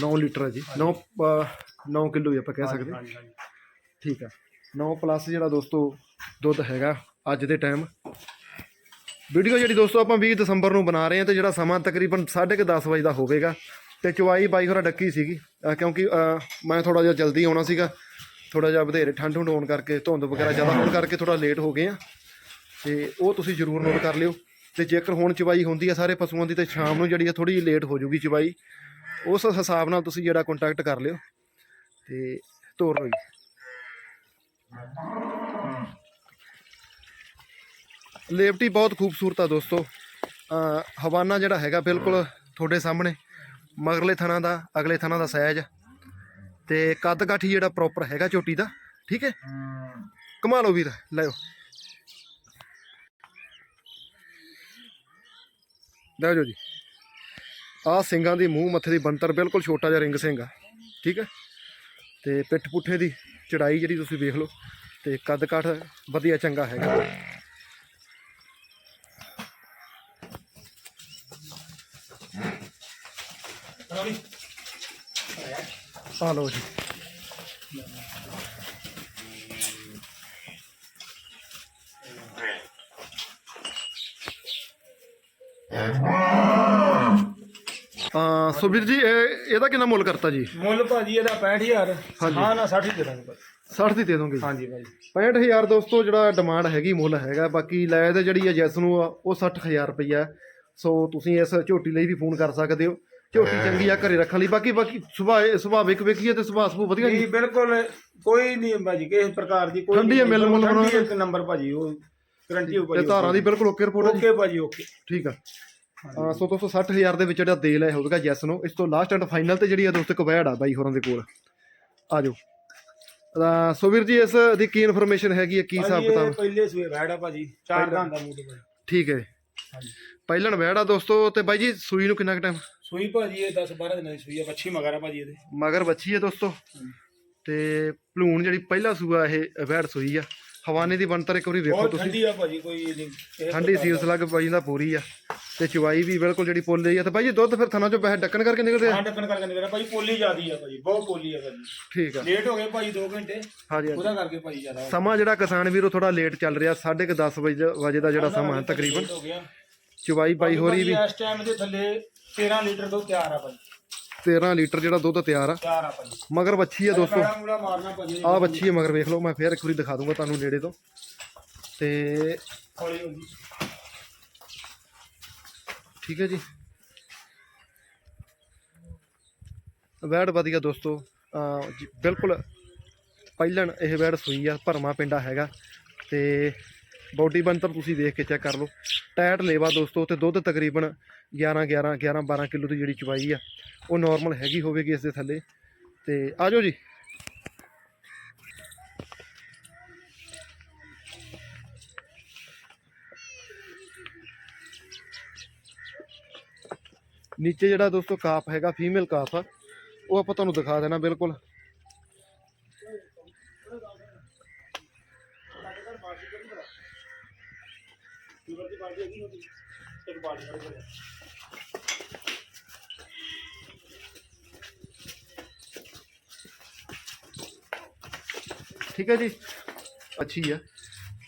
9 ਲੀਟਰ ਹੈ ਜੀ। 9 9 ਕਿਲੋ ਵੀ ਆਪਾਂ ਕਹਿ ਸਕਦੇ। ਹਾਂ। ਹਾਂਜੀ ਹਾਂਜੀ। ਠੀਕ ਆ 9 ਪਲੱਸ ਜਿਹੜਾ ਦੋਸਤੋ ਦੁੱਧ ਹੈਗਾ ਅੱਜ ਦੇ ਟਾਈਮ ਵੀਡੀਓ ਜਿਹੜੀ ਦੋਸਤੋ ਆਪਾਂ 20 ਦਸੰਬਰ ਨੂੰ ਬਣਾ ਰਹੇ ਹਾਂ ਤੇ ਜਿਹੜਾ ਸਮਾਂ ਤਕਰੀਬਨ 10:30 ਵਜੇ ਦਾ ਹੋਵੇਗਾ ਤੇ ਚੁਵਾਈ ਬਾਈ ਹੋਰਾ ਡੱਕੀ ਸੀਗੀ। ਅਹ ਕਿਉਂਕਿ ਅਹ ਮੈਂ ਥੋੜਾ ਜਿਹਾ ਜਲਦੀ ਆਉਣਾ ਸੀਗਾ। ਥੋੜਾ ਜਿਹਾ ਵਧੇਰੇ ਠੰਡ ਠੰਡ ਹੋਣ ਕਰਕੇ, ਧੁੰਦ ਵਗੈਰਾ ਜ਼ਿਆਦਾ ਹੋਣ ਕਰਕੇ ਥੋੜਾ ਲੇਟ ਹੋ ਗਏ ਆ। ਤੇ ਉਹ ਤੁਸੀਂ ਜ਼ਰੂਰ ਨੋਟ ਕਰ ਲਿਓ। ਤੇ ਜੇਕਰ ਹੁਣ ਚਵਾਈ ਹੁੰਦੀ ਆ ਸਾਰੇ ਪਸ਼ੂਆਂ ਦੀ, ਤੇ ਸ਼ਾਮ ਨੂੰ ਜਿਹੜੀ ਆ ਥੋੜੀ ਜਿਹੀ ਲੇਟ ਹੋ ਜੂਗੀ ਚਵਾਈ, ਉਸ ਹਿਸਾਬ ਨਾਲ ਤੁਸੀਂ ਜਿਹੜਾ ਕੰਟੈਕਟ ਕਰ ਲਿਓ। ਤੇ ਤੋਰ ਲਓ ਜੀ। ਲੇਵਟੀ ਬਹੁਤ ਖੂਬਸੂਰਤ ਆ ਦੋਸਤੋ। ਹਵਾਨਾ ਜਿਹੜਾ ਹੈਗਾ ਬਿਲਕੁਲ ਤੁਹਾਡੇ ਸਾਹਮਣੇ। ਮਗਰਲੇ ਥਣਾ ਦਾ, ਅਗਲੇ ਥਣਾ ਦਾ ਸਾਈਜ਼ ਤੇ ਕੱਦ ਕਾਠੀ ਜਿਹੜਾ ਪ੍ਰੋਪਰ ਹੈਗਾ ਝੋਟੀ ਦਾ, ਠੀਕ ਹੈ? ਕਮਾ ਲਓ ਵੀਰ ਲੈਓ ਲੈ ਜਾਓ ਜੀ। ਆਹ ਸਿੰਘਾਂ ਦੀ ਮੂੰਹ ਮੱਥੇ ਦੀ ਬੰਤਰ ਬਿਲਕੁਲ ਛੋਟਾ ਜਿਹਾ ਰਿੰਗ ਸਿੰਘ ਆ, ਠੀਕ ਹੈ? ਤੇ ਪਿੱਠ ਪੁੱਠੇ ਦੀ ਚੜਾਈ ਜਿਹੜੀ ਤੁਸੀਂ ਵੇਖ ਲਓ, ਤੇ ਕੱਦ ਕਾਠ ਵਧੀਆ ਚੰਗਾ ਹੈਗਾ। ਰੋਣੀ ਆ ਲਓ ਜੀ। ਆ ਸੋ ਵੀਰ ਜੀ ਇਹ ਇਹਦਾ ਕਿੰਨਾ ਮੁੱਲ ਕਰਤਾ ਜੀ? ਮੁੱਲ ਭਾਜੀ ਇਹਦਾ 65000 ਹਾਂਜੀ। ਹਾਂ ਨਾ 60 ਦੇ ਦਾਂਗੇ ਭਾਜੀ 60 ਦੀ ਦੇ ਦੋਗੇ ਹਾਂਜੀ ਭਾਜੀ। 65000 ਦੋਸਤੋ ਜਿਹੜਾ ਡਿਮਾਂਡ ਹੈਗੀ ਮੁੱਲ ਹੈਗਾ। ਬਾਕੀ ਲੈ ਤੇ ਜਿਹੜੀ ਹੈ ਜੈਸ ਨੂੰ ਆ, ਉਹ 60000 ਰੁਪਈਆ। ਸੋ ਤੁਸੀਂ ਇਸ ਝੋਟੀ ਲਈ ਵੀ ਫੋਨ ਕਰ ਸਕਦੇ ਹੋ। ਝੋਟੀ ਚੰਗੀ ਆ ਘਰੇ ਰੱਖਣ ਲਈ। ਬਾਕੀ ਬਾਕੀ ਸੁਭਾਅ ਸੁਭਾਵਿਕ ਵੇਖੀਏ ਤੇ ਸੁਭਾਅ ਸੁਭਾਅ ਵਧੀਆ ਜੀ। ਬਿਲਕੁਲ ਕੋਈ ਨਹੀਂ ਭਾਜੀ ਕਿਸੇ ਪ੍ਰਕਾਰ ਦੀ ਕੋਈ ਠੰਡੀ ਹੈ, ਮਿਲ ਮੁਲ ਠੰਡੀ। ਇੱਕ ਨੰਬਰ ਭਾਜੀ ਉਹ ਗਰੰਟੀ ਹੋ ਤੇ ਭਾਜੀ ਧਾਰਾਂ ਦੀ ਬਿਲਕੁਲ ਓਕੇ ਰਿਪੋਰਟ ਹੈ ਓਕੇ ਭਾਜੀ ਓਕੇ ਠੀਕ ਆ। ਹਾਂ ਸੋ ਦੋਸਤੋ 60000 ਦੇ ਵਿੱਚ ਜਿਹੜਾ ਦੇ ਲਿਆ ਹੋਵੇਗਾ ਜੈਸ ਨੂੰ ਇਸ ਤੋਂ ਲਾਸਟ ਐਂਡ ਫਾਈਨਲ ਤੇ ਜਿਹੜੀ ਆ ਦੋਸਤੋ ਕਵੈੜ ਆ ਬਾਈ ਹੋਰਾਂ ਦੇ ਕੋਲ। ਆ ਜਾਓ। ਤਾਂ ਸੋ ਵੀਰ ਜੀ ਇਸ ਦੀ ਕੀ ਇਨਫੋਰਮੇਸ਼ਨ ਹੈਗੀ ਹੈ ਕੀ ਹਿਸਾਬ ਭਾਜੀ ਇਹ ਕਿਤਾਬ ਪਹਿਲੇ ਸੂਏ ਬੈੜਾ ਭਾਜੀ ਚਾਰ ਦਾਂ ਭਾਜੀ। ਠੀਕ ਹੈ। ਹਾਂਜੀ। ਪਹਿਲਣ ਵੈੜ ਆ ਦੋਸਤੋ ਤੇ ਬਾਈ ਜੀ ਸੂਈ ਨੂੰ ਕਿੰਨਾ ਕੁ ਟਾਈਮ ਸੂਈ ਭਾਜੀ ਇਹ 10 12 ਦਿਨਾਂ ਦੀ ਸੂਈ ਆ ਬੱਚੀ ਮਗਰ ਆ ਭਾਜੀ ਇਹਦੇ। ਮਗਰ ਬੱਚੀ ਹੈ ਦੋਸਤੋ। ਤੇ ਭਲੂਣ ਜਿਹੜੀ ਪਹਿਲਾ ਸੂਆ ਇਹ ਵੈੜ ਸੂਈ ਆ। ਹਵਾਨੇ ਦੀ ਬਣਤਰ ਇੱਕ ਵਾਰੀ ਵੇਖੋ ਬਹੁਤ ਤੁਸੀਂ। ਠੰਡੀ ਆ ਭਾਜੀ ਕੋਈ ਨਹੀਂ। ਠੰਡੀ ਸੀਲਸ ਲੱਗ ਬਾਈ ਦਾ ਪੂਰੀ ਆ। ਤੇ ਚਵਾਈ ਵੀ ਬਿਲਕੁਲ ਜਿਹੜੀ ਪੁੱਲ ਆ। ਤੇ ਬਾਈ ਜੀ ਦੁੱਧ ਫਿਰ ਥਣਾ ਚੋਂ ਪੈਸੇ ਡੱਕਣ ਕਰਕੇ ਨਿਕਲਦੇ ਆ? ਹਾਂ ਡੱਕਣ ਕਰਕੇ ਨਿਕਲਿਆ ਭਾਜੀ ਪੋਲੀ ਜ਼ਿਆਦੀ ਆ ਭਾਜੀ ਬਹੁਤ ਪੋਲੀ ਆ ਭਾਜੀ ਠੀਕ ਆ। ਲੇਟ ਹੋ ਗਏ ਭਾਜੀ 2 ਘੰਟੇ। ਹਾਂਜੀ ਹਾਂਜੀ। ਉਹਦਾ ਕਰਕੇ ਭਾਜੀ ਜ਼ਿਆਦਾ ਸਮਾਂ ਜਿਹੜਾ ਕਿਸਾਨ ਵੀਰੋ ਥੋੜਾ ਲੇਟ ਚੱਲ ਰਿਹਾ 10:30 ਵਜੇ ਵਜੇ ਦਾ ਜਿਹੜਾ ਸਮਾਂ ਹੈ ਤਕਰੀਬਨ। ਹੋ ਗਿਆ। ਚਵਾਈ ਬਾਈ ਹੋ ਰਹੀ ਵੀ ਇਸ ਟਾਈਮ ਦੇ ਥੱਲੇ 13 ਲੀਟਰ ਦੁੱਧ ਤਿਆਰ ਆ ਭਾਜੀ 13 ਲੀਟਰ ਜਿਹੜਾ ਦੁੱਧ ਤਿਆਰ ਆ। ਤਿਆਰ ਆ ਭਾਜੀ ਮਗਰ ਬੱਚੀ ਆ ਦੋਸਤੋ। ਮੈੜਾ ਮੂੜਾ ਮਾਰਨਾ ਭਾਜੀ ਆ ਬੱਚੀ ਹੈ ਮਗਰ ਵੇਖ ਲਓ ਮੈਂ ਫੇਰ ਇੱਕ ਵਾਰੀ ਦਿਖਾ ਦੂੰਗਾ ਤੁਹਾਨੂੰ ਨੇੜੇ ਤੋਂ। ਤੇ ਹੌਲੀ ਠੀਕ ਹੈ ਜੀ। ਵੈੜ ਵਧੀਆ ਦੋਸਤੋ। ਬਿਲਕੁਲ ਪਹਿਲਣ ਇਹ ਵੈੜ ਸੂਈ ਆ ਭਰਮਾ ਪਿੰਡਾ ਹੈਗਾ। ਤੇ ਬਾਡੀ ਬੰਤਰ ਤੁਸੀਂ ਦੇਖ ਕੇ ਚੈੱਕ ਕਰ ਲਓ। ਟਾਇਟ ਲੇਵਾ ਦੋਸਤੋ ਤੇ ਦੁੱਧ ਤਕਰੀਬਨ 11 11 11 12 ਕਿਲੋ ਦੀ ਜਿਹੜੀ ਚਵਾਈ ਆ, ਉਹ ਨਾਰਮਲ ਹੈਗੀ ਹੋਵੇਗੀ ਇਸ ਦੇ ਥੱਲੇ। ਤੇ ਆਜੋ ਜੀ। ਨੀਚੇ ਜਿਹੜਾ ਦੋਸਤੋ ਕਾਫ ਹੈਗਾ ਫੀਮੇਲ ਕਾਫ ਆ, ਉਹ ਆਪਾਂ ਤੁਹਾਨੂੰ ਦਿਖਾ ਦੇਣਾ ਬਿਲਕੁਲ। ਠੀਕ ਹੈ ਜੀ। ਅੱਛੀ ਆ।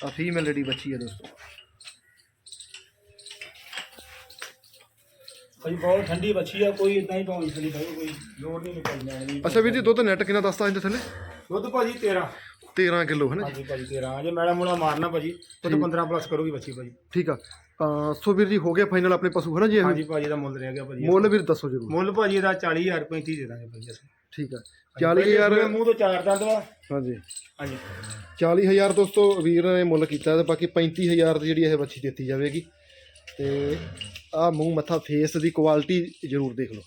ਆ ਫੀਮੇਲ ਜਿਹੜੀ ਬੱਚੀ ਆ ਦੋਸਤੋ। ਭਾਜੀ ਬਹੁਤ ਠੰਡੀ ਬੱਚੀ ਆ। ਕੋਈ ਇਦਾਂ ਹੀ ਪਾਉਣੀ ਚਲੀ ਭਾਈ ਕੋਈ ਲੋੜ ਨਹੀਂ ਨਿਕਲ ਜਾਣੀ ਅੱਛਾ ਵੀਰ ਜੀ ਦੁੱਧ ਨੈਟ ਕਿੰਨਾ ਦੱਸਦਾ ਇਹਦੇ ਥੱਲੇ? ਦੁੱਧ ਭਾਜੀ 13 13 ਕਿਲੋ ਹੈ ਨਾ ਜੀ? ਹਾਂਜੀ ਭਾਜੀ 13 ਜੇ ਮੈੜਾ ਮੂੜਾ ਮਾਰਨਾ ਭਾਜੀ ਦੁੱਧ 15 ਪਲੱਸ ਕਰੂਗੀ ਬੱਚੀ ਭਾਜੀ। ਠੀਕ ਆ। ਅਹ ਸੋ ਵੀਰ ਜੀ ਹੋ ਗਿਆ ਫਾਈਨਲ ਆਪਣੇ ਪਸ਼ੂ ਹੈ ਨਾ ਜੀ ਇਹ? ਹਾਂਜੀ ਭਾਜੀ ਦਾ ਮੁੱਲ ਰਹਿ ਗਿਆ ਭਾਜੀ। ਮੁੱਲ ਵੀਰ ਦੱਸੋ ਜਰੂਰ। ਮੁੱਲ ਭਾਜੀ ਦਾ 40000 35 ਦੇ ਦਾਂਗੇ ਭਾਜੀ ਅਸੀਂ। ਠੀਕ ਆ। 40000 ਸੂਏ ਮੂੰਹ ਤੋਂ ਚਾਰ ਦੰਦ ਵਾ। ਹਾਂਜੀ। ਹਾਂਜੀ। 40000 ਦੋਸਤੋ ਵੀਰ ਨੇ ਮੁੱਲ ਕੀਤਾ ਤੇ ਬਾਕੀ 35000 ਦੀ ਜਿਹੜੀ ਇਹ ਬੱਚੀ ਦਿੱਤੀ ਜਾਵੇਗੀ। ਤੇ ਆ ਮੂੰਹ ਮੱਥਾ ਫੇਸ ਦੀ ਕੁਆਲਿਟੀ ਜਰੂਰ ਦੇਖ ਲਓ।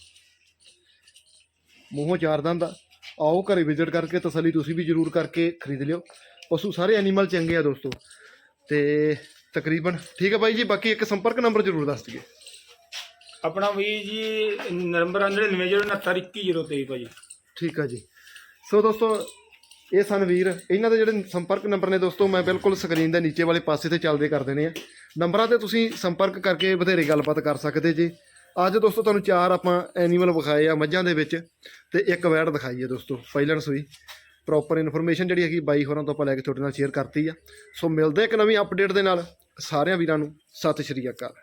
ਮੂੰਹੋਂ ਚਾਰ ਦੰਦ ਆ। ਆਓ ਘਰੇ ਵਿਜ਼ਿਟ ਕਰਕੇ ਤਸੱਲੀ ਤੁਸੀਂ ਵੀ ਜਰੂਰ ਕਰਕੇ ਖਰੀਦ ਲਿਓ। ਪਸ਼ੂ ਸਾਰੇ ਐਨੀਮਲ ਚੰਗੇ ਆ ਦੋਸਤੋ। ਤੇ ਤਕਰੀਬਨ ਠੀਕ ਹੈ ਬਾਈ ਜੀ ਬਾਕੀ ਇੱਕ ਸੰਪਰਕ ਨੰਬਰ ਜਰੂਰ ਦੱਸ ਦਈਏ। ਆਪਣਾ ਵੀ ਜੀ ਨੰਬਰ ਆ 9969211023 ਭਾਜੀ। ਠੀਕ ਆ ਜੀ। ਸੋ ਦੋਸਤੋ ਇਹ ਸਨ ਵੀਰ। ਇਹਨਾਂ ਦੇ ਜਿਹੜੇ ਸੰਪਰਕ ਨੰਬਰ ਨੇ ਦੋਸਤੋ ਮੈਂ ਬਿਲਕੁਲ ਸਕਰੀਨ ਦੇ ਨੀਚੇ ਵਾਲੇ ਪਾਸੇ ਤੇ ਚੱਲਦੇ ਕਰ ਦੇਣੇ ਆ। ਨੰਬਰਾਂ ਤੇ ਤੁਸੀਂ ਸੰਪਰਕ ਕਰਕੇ ਬਥੇਰੇ ਗੱਲਬਾਤ ਕਰ ਸਕਦੇ ਜੀ। ਅੱਜ ਦੋਸਤੋ ਤੁਹਾਨੂੰ ਚਾਰ ਆਪਾਂ ਐਨੀਮਲ ਵਿਖਾਏ ਆ ਮੱਝਾਂ ਦੇ ਵਿੱਚ ਤੇ ਇੱਕ ਵੈੜ ਦਿਖਾਈ ਹੈ ਦੋਸਤੋ ਪਹਿਲਣ ਸੂਈ ਪ੍ਰੋਪਰ ਇਨਫੋਰਮੇਸ਼ਨ ਜਿਹੜੀ ਹੈਗੀ ਬਾਈ ਹੋਰਾਂ ਤੋਂ ਆਪਾਂ ਲੈ ਕੇ ਤੁਹਾਡੇ ਨਾਲ ਸ਼ੇਅਰ ਕਰਤੀ ਆ। ਸੋ ਮਿਲਦੇ ਇੱਕ ਨਵੀਂ ਅਪਡੇਟ ਦੇ ਨਾਲ। ਸਾਰਿਆਂ ਵੀਰਾਂ ਨੂੰ ਸਤਿ ਸ਼੍ਰੀ ਅਕਾਲ।